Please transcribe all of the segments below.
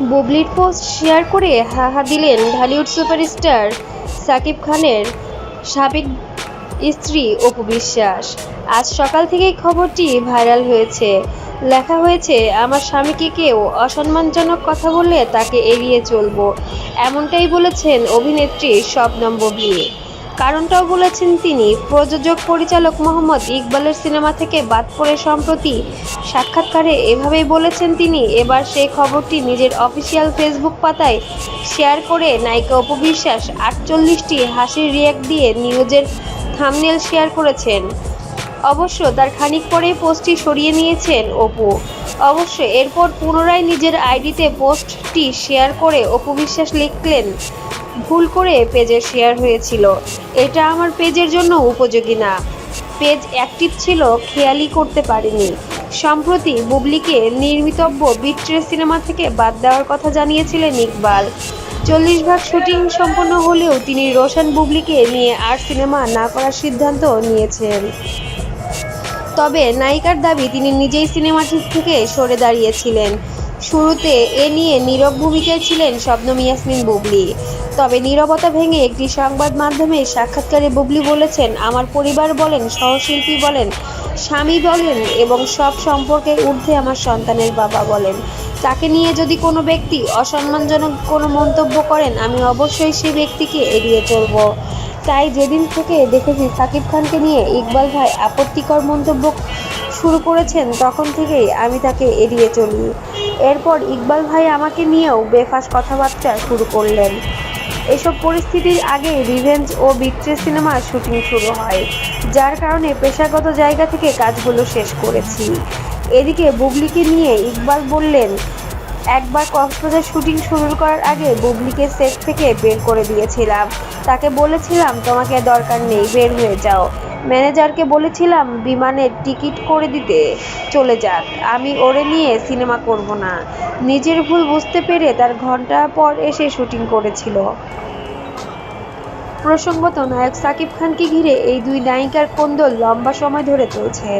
বুবলির post share করে হাহা দিলেন ঢালিউড সুপারস্টার সাকিব খানের সাবেক স্ত্রী অপু বিশ্বাস। আজ সকাল থেকেই খবরটি ভাইরাল হয়েছে। লেখা হয়েছে, আমার স্বামীকে কেউ অসম্মানজনক কথা বললে তাকে এড়িয়ে চলবো। এমনটাই বলেছেন অভিনেত্রী শবনম বুবলি কারণটাও বলেছেন তিনি, প্রযোজক পরিচালক মোহাম্মদ ইকবালের সিনেমা থেকে বাদ পড়ে সম্প্রতি সাক্ষাৎকারে এভাবেই বলেছেন তিনি, এবার সেই খবরটি নিজের অফিসিয়াল ফেসবুক পাতায় শেয়ার করে নায়িকা অপু বিশ্বাস আটচল্লিশটি হাসির রিয়াক্ট দিয়ে নিউজের থামনেল শেয়ার করেছেন। অবশ্য তার খানিক পরেই পোস্টটি সরিয়ে নিয়েছেন অপু। অবশ্য এরপর পুনরায় নিজের আইডিতে পোস্টটি শেয়ার করে অপু বিশ্বাস লিখলেন ভুল করে পেজে শেয়ার হয়েছিল। এটা আমার পেজের জন্য উপযোগী না। পেজ অ্যাক্টিভ ছিল, খেয়ালই করতে পারিনি। সম্প্রতি বুবলিকে নির্মিতব্য বিট্রে সিনেমা থেকে বাদ দেওয়ার কথা জানিয়েছিলেন ইকবাল। চল্লিশ ভাগ শুটিং সম্পন্ন হলেও তিনি রোশন বুবলিকে নিয়ে আর সিনেমা না করার সিদ্ধান্ত নিয়েছেন। তবে নায়িকার দাবি, তিনি নিজেই সিনেমাটি থেকে সরে দাঁড়িয়েছিলেন। শুরুতে এ নিয়ে নীরব ভূমিকায় ছিলেন শবনম ইয়াসমিন বুবলি। তবে নীরবতা ভেঙে একটি সংবাদ মাধ্যমে সাক্ষাৎকারে বুবলি বলেছেন, আমার পরিবার বলেন, সহশিল্পী বলেন, স্বামী বলেন এবং সব সম্পর্কের ঊর্ধ্বে আমার সন্তানের বাবা বলেন। তাকে নিয়ে যদি কোনো ব্যক্তি অসম্মানজনক কোনো মন্তব্য করেন, আমি অবশ্যই সেই ব্যক্তিকে এড়িয়ে চলব। তাই যেদিন থেকে দেখেছি সাকিব খানকে নিয়ে ইকবাল ভাই আপত্তিকর মন্তব্য শুরু করেছেন, তখন থেকেই আমি তাকে এড়িয়ে চলি। এরপর ইকবাল ভাই আমাকে নিয়েও বেফাস কথাবার্তা শুরু করলেন। এসব পরিস্থিতির আগে রিভেঞ্জ ও বিক্রে সিনেমার শুটিং শুরু হয়, যার কারণে পেশাগত জায়গা থেকে কাজগুলো শেষ করেছি। এদিকে বুবলিকে নিয়ে ইকবাল বললেন, একবার কক্সবাজার শুটিং শুরু করার আগে বুবলিকে সেট থেকে বের করে দিয়েছিলাম। তাকে বলেছিলাম, তোমাকে দরকার নেই, বের হয়ে যাও। ম্যানেজারকে বলেছিলাম বিমানের টিকিট করে দিতে চলে যাক। আমি ওরে নিয়ে সিনেমা করব না। নিজের ভুল বুঝতে পেরে তার ঘণ্টা পর এসে শুটিং করেছিল। প্রসঙ্গত, নায়ক সাকিব খানকে ঘিরে এই দুই নায়িকার কোন্দল লম্বা সময় ধরে চলছে,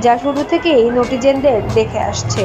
যা শুরু থেকেই নটিজেনদের দেখে আসছে।